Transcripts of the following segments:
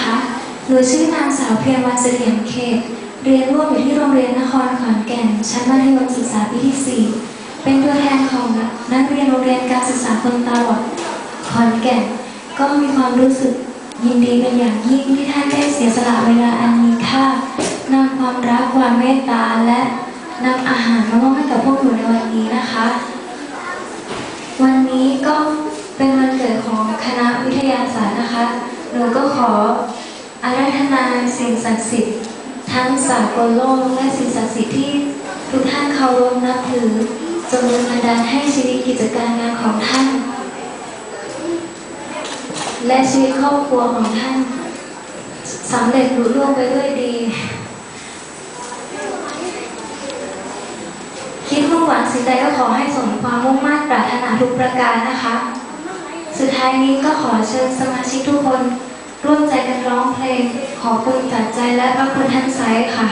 นะคะ หนูชื่อนางสาวเพียรวันเสถียรเขต เรียนร่วมอยู่ที่โรงเรียนนครขอนแก่น ชั้นมัธยมศึกษาปีที่ 4 เป็นตัวแทนของนักเรียนโรงเรียนการศึกษาคนตาบอดขอนแก่น ก็มีความรู้สึกยินดีเป็นอย่างยิ่งที่ท่านได้เสียสละเวลาอันมีค่านำความรักความเมตตาและนำอาหารมามอบให้กับพวกหนูในวันนี้นะคะ วันนี้ก็เป็นวันเกิดของคณะวิทยาศาสตร์นะคะ หนูก็ขออาราธนาสิ่งศักดิ์สิทธิ์ทั้งสากลโลกและสิ่งศักดิ์สิทธิ์ที่ทุกท่านเคารพนับถือจงดลบันดาลให้ชีวิตกิจการงานของท่าน และชีวิตครอบครัวของท่านสำเร็จลุล่วงไปด้วยดี คิดมุ่งหวังสิ่งใดก็ขอให้สมความมุ่งมั่นปรารถนาทุกประการนะคะ สุดท้ายนี้ก็ขอเชิญสมาชิกทุกคน ร่วมใจกันร้องเพลง ขอบคุณจากใจและพระคุณท่านไซค่ะ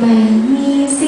ไม่มีสิ